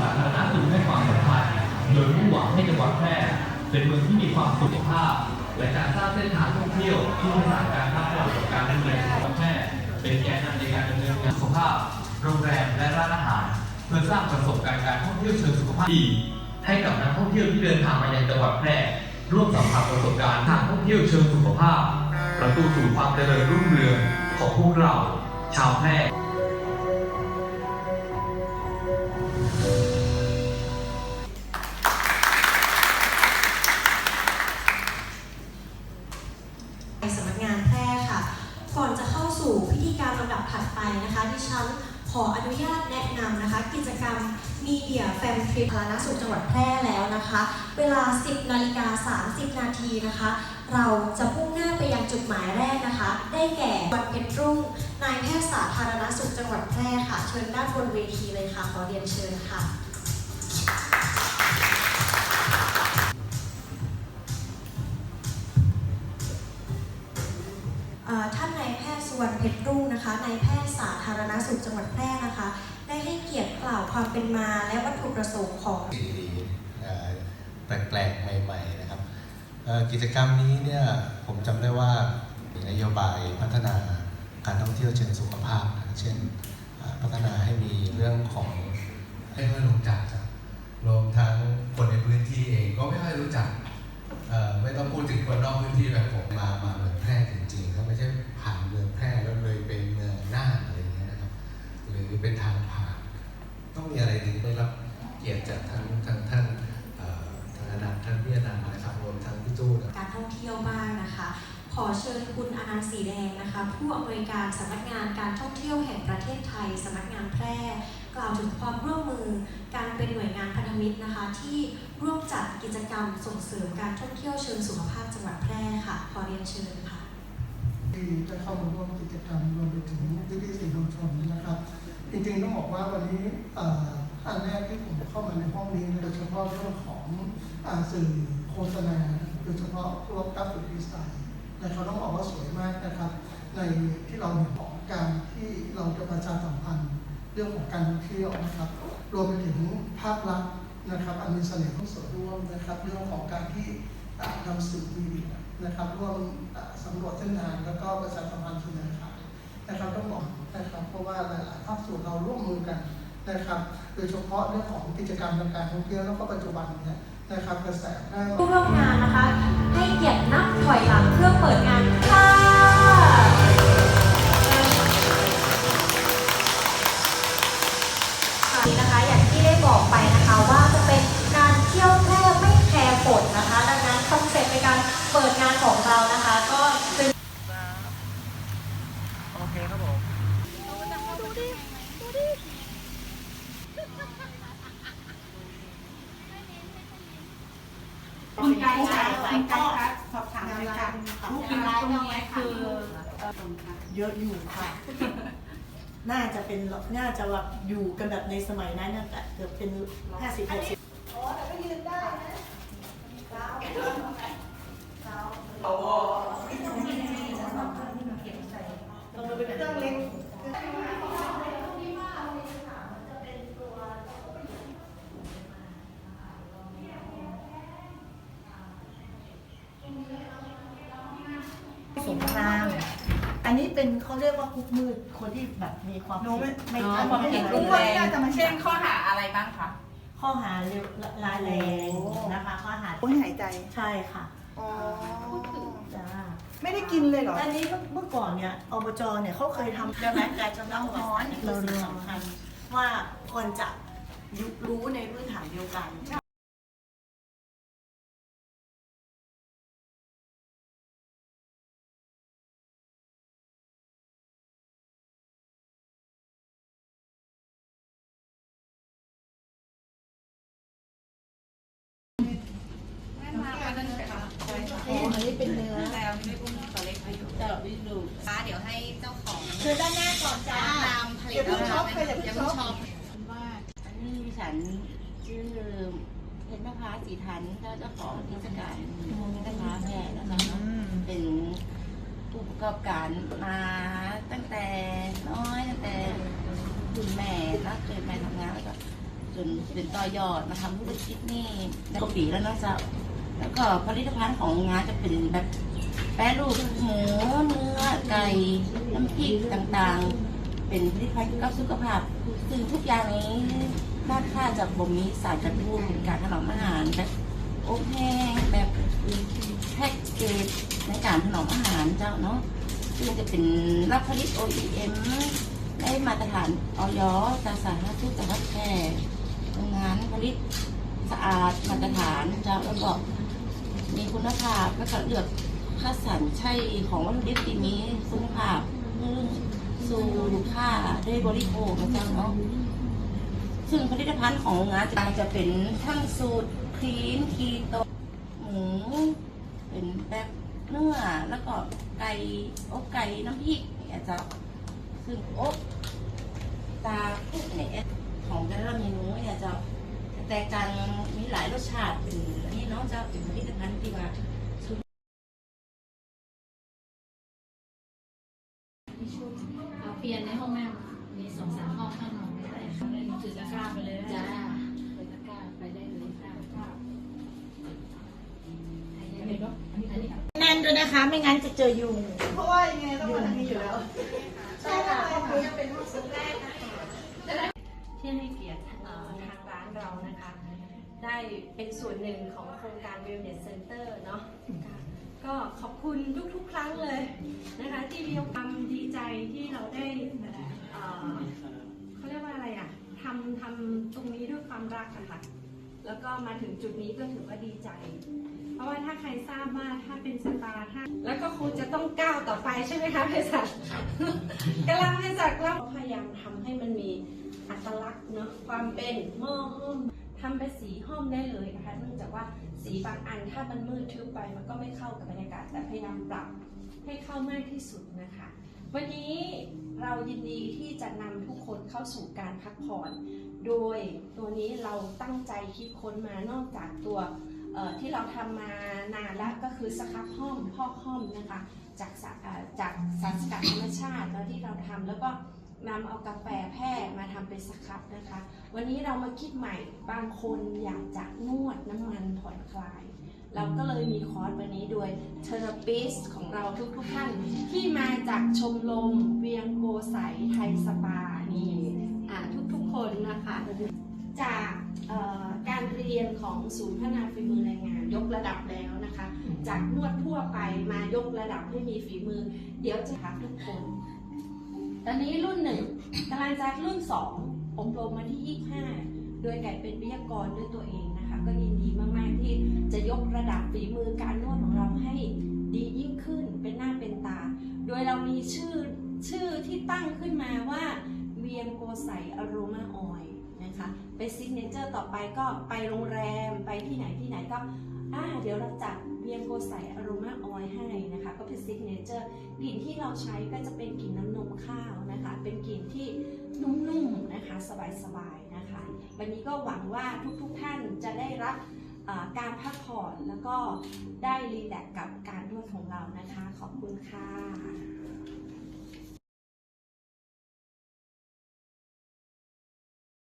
สาธารณสุขให้ความสำคัญโดยมุ่งหวังให้จังหวัดแพร่เป็นเมืองที่มีความสุขภาพ และการสร้างเส้นทางท่องเที่ยวที่ผสานการท่าเที่ยวกับการดำเนินของจังหวัดแพร่เป็นแกนนำในการดำเนินงานสุขภาพ โรงแรมและร้านอาหาร เพื่อสร้างประสบการณ์การท่องเที่ยวเชิงสุขภาพดีให้กับนักท่องเที่ยวที่เดินทางมายังจังหวัดแพร่ร่วมสัมผัสประสบการณ์ทางท่องเที่ยวเชิงสุขภาพ ประตูสู่ความเจริญรุ่งเรืองของพวกเรา ชาวแพร่ กิจกรรมมีเดียแฟมทริปสาธารณสุขจังหวัดแพร่แล้วนะคะ เวลา 10นาฬิกา30 นาทีนะคะ เราจะพุ่งหน้าไปยังจุดหมายแรกนะคะ ได้แก่วันเพ็ญรุ่งนายแพทย์สาธารณสุขจังหวัดแพร่ค่ะ เชิญด้านบนเวทีเลยค่ะ ขอเรียนเชิญค่ะท่านนายแพทย์สุวรรณเพชรรุ่งนะคะนายแพทย์สาธารณสุขจังหวัดแพร่นะคะ กียรติกล่าวความเป็นมาและวัตถุประสงค์ของสิ่งดีแปลกๆ ใหม่ ๆ นะครับ กิจกรรมนี้เนี่ยผมจำได้ว่ามีนโยบายพัฒนาการท่องเที่ยวเชิงสุขภาพ เช่นพัฒนาให้มีเรื่องของไม่ค่อยรู้จักครับรวมทั้งคนในพื้นที่เองก็ไม่ค่อยรู้จักไม่ต้องพูดถึงคนนอกพื้นที่แบบผมมามาเมืองแพร่จริง เที่ยวบ้างนะคะ ขอเชิญคุณอนันต์สีแดงนะคะ ผู้อำนวยการสำนักงานการท่องเที่ยวแห่งประเทศไทยสำนักงานแพร่ กล่าวถึงความร่วมมือการเป็นหน่วยงานพันธมิตรนะคะ ที่ร่วมจัดกิจกรรมส่งเสริมการท่องเที่ยวเชิงสุขภาพจังหวัดแพร่ค่ะ ขอเรียนเชิญค่ะที่ได้เข้ามาร่วมกิจกรรมรวมไปถึงพี่พี่ๆสื่อมวลชนนะครับ จริงๆต้องบอกว่าวันนี้อันแรกที่ผมเข้ามาในห้องนี้โดยเฉพาะเรื่องของอสื่อโฆษณา โดยเฉพาะพวกกราฟิกดีไซน์นะครับต้องบอกว่าสวยมากนะครับ ในที่เราเห็นของการที่เราจะประชาสัมพันธ์เรื่องของการท่องเที่ยวนะครับ รวมไปถึงภาพลักษณ์นะครับ อันมีเสน่ห์ของส่วนร่วมนะครับ เรื่องของการที่อ่านำสื่อมีเดียนะครับร่วมสำรวจเส้นทางแล้วก็ประชาสัมพันธ์เสนอขายนะครับต้องบอกนะครับเพราะว่าหลายๆภาคส่วนเราร่วมมือกันนะครับ โดยเฉพาะเรื่องของกิจกรรมทางการท่องเที่ยวแล้วก็ปัจจุบันเนี่ย นะครับกระแสได้ผู้ร่วมงานนะคะ ให้เกียรตินับถอยหลังเพื่อเปิดงานค่ะนี้นะคะ อย่างที่ได้บอกไปนะคะว่าจะเป็นการเที่ยวแท่ไม่แคร์ฝนนะคะ ดังนั้นคอนเซ็ปต์ในการเปิดงานของเรานะคะ ก็เป็น โอเคครับผม มีการใช้ก็สอบถามในการลูกค้าตรงนี้คือเยอะอยู่ค่ะ น่าจะเป็นน่าจะแบบอยู่กันแบบในสมัยนั้นน่าจะเกือบเป็นห้าสิบหกสิบอ๋อแต่ก็ยืนได้นะเท้าเท้าโอ้ต้องเป็นเครื่องเล็ก สงคราม อันนี้เป็นเขาเรียกว่าคุกมืดคนที่แบบมีความผิดไม่อ๋อทำความไม่ผิดอะไรรุนเลแรยงเช่นข้อหาอะไรบ้างคะ ข้อหาเร็วร้ายแรงนะคะข้อหาโอ้ยหายใจ ใช่ค่ะอ๋อ จ้าไม่ได้กินเลยเหรอ อันนี้เมื่อก่อนเนี่ยอบจเนี่ยเขาเคยทำดังนั้นการจะต้องร้อนเราเรื่องสำคัญว่าควรจะรู้ในพื้นฐานเดียวกัน อันนี้เป็นเนื้อแล้วไม่อุ้มตัวเล็กอายุแต่วิดูค่ะเดี๋ยวให้เจ้าของเธอด้านหน้าก่อนจ้าตามผลิตภัณฑ์อย่าเพิ่งช็อปว่าอันนี้ดิฉันชื่อเพชรนภาสีทันเจ้าของกิจการนะคะแพรนะคะเป็นผู้ประกอบการมาตั้งแต่น้อยตั้งแต่คุณแม่นะเคยมาทำงานแล้วก็จนเป็นต่อยอดมาทำธุรกิจนี่ได้กว่าปีแล้วนะจ้า แล้วก็ผลิตภัณฑ์ของงานจะเป็นแบบแปรรูปหมูเนื้อไก่น้ำพริกต่างๆ เป็นผลิตภัณฑ์เกี่ยวกับสุขภาพซึ่งทุกอย่างนี้ด้าค่าจะบ่มีสารกันบูดเป็นการถนอมอาหารแบบอบแห้งแบบแพ็กเกจในการถนอมอาหารเจ้าเนาะซึ่งจะเป็นรับผลิต OEM ได้มาตรฐานออยจากสาธารณสุขจังหวัดแพร่โรงงานผลิตสะอาดมาตรฐานจะแล้วก็ มีคุณภาพแล้วก็เลือกคัดสรรใช่ของวัตถุดิบที่มีคุณภาพเพื่อสู่ลูกค้าได้บริโภคนะจ๊ะเนาะซึ่งผลิตภัณฑ์ของงานจะจะเป็นทั้งสูตรคลีนคีโตหมูเป็นแบบเนื้อแล้วก็ไก่อกไก่น้ำพริกเนี่ยจะซึ่งอกตาพุกเนี่ยของแต่ละเมนูเนี่ยจะแต่การมีหลายรสชาติเป็น นนี้เน้องจะเป็นผลิตภัณฑ์ที่ว่าเอาเปลี่ยนในห้องน้ำมีสองสามห้องข้างนอกไม่ได้ค่ะถือตะกร้าไปเลยจ้าไปตะกร้าไปได้เลยค่ะอันนี้เป็อันนี้อันนี้แน่นด้วยนะคะ ไม่งั้นจะเจอยุงเพราะว่ายังไงต้องมาทางนี้อยู่แล้ว ใช่ค่ะห้องนี้เป็นห้องซุปแรกนะ ได้เป็นส่วนหนึ่งของโครงการ Wellness Center เนาะค่ะก็ขอบคุณทุกๆ ครั้งเลยนะคะ ที่มีความดีใจที่เราได้เอ่อเขาเรียกว่าอะไรอะทำทำตรงนี้ด้วยความรักอะค่ะแล้วก็มาถึงจุดนี้ก็ถือว่าดีใจ เพราะว่าถ้าใครทราบว่าถ้าเป็นสตาร์ถ้าแล้วก็คงจะต้องก้าวต่อไปใช่ไหมคะเพศัชกำลังเพศัชแล้วพยายามทำให้มันมีอัตลักษณ์เนาะความเป็นหม้อห้อม ทำเป็นสีห้อมได้เลยนะคะเนื่องจากว่าสีบางอันถ้ามันมืดทึบไปมันก็ไม่เข้ากับบรรยากาศแต่พยายามปรับให้เข้ามากที่สุดนะคะ วันนี้เรายินดีที่จะนำทุกคนเข้าสู่การพักผ่อน โดยตัวนี้เราตั้งใจคิดค้นมานอกจากตัวที่เราทำมานานแล้วก็คือสครับห้อมพอกห้อมนะคะจากสาเอ่อจากสารสกัดธรรมชาติแล้วที่เราทำแล้วก็ นำเอากาแฟแพร่มาทำเป็นสครับนะคะ วันนี้เรามาคิดใหม่บางคนอยากจะนวดน้ำมันผ่อนคลาย เราก็เลยมีคอร์สวันนี้โดยเทอราปิสของเราทุกๆท่านที่มาจากชมรมเวียงโกใสไทยสปานี่อ่าทุกๆคนนะคะ จากเอ่อการเรียนของศูนย์พัฒนาฝีมือแรงงาน ยกระดับแล้วนะคะ จากนวดทั่วไปมายกระดับให้มีฝีมือ เดี๋ยวจะทักทุกคน ตอนนี้รุ่นหนึ่งกำลังจะรุ่นสองอบรมมาที่ 25 โดยไก่เป็นวิทยากรด้วยตัวเองนะคะ ก็ยินดีมากๆที่จะยกระดับฝีมือการนวดของเราให้ดียิ่งขึ้นเป็นหน้าเป็นตา โดยเรามีชื่อชื่อที่ตั้งขึ้นมาว่าเวียงโกใสอโรมาออยนะคะเป็นซิกเนเจอร์ต่อไปก็ไปโรงแรมไปที่ไหนที่ไหนก็อ่าเดี๋ยวเราจัด เวียงโกใสอโรมาออยให้นะคะ ก็เป็นซิกเนเจอร์กลิ่นที่เราใช้ก็จะเป็นกลิ่นน้ำนมข้าวนะคะ เป็นกลิ่นที่นุ่มๆนะคะ สบายๆนะคะ วันนี้ก็หวังว่าทุกๆท่านจะได้รับการพักผ่อนแล้วก็ได้รีแลกซ์กับการนวดของเรานะคะ ขอบคุณค่ะ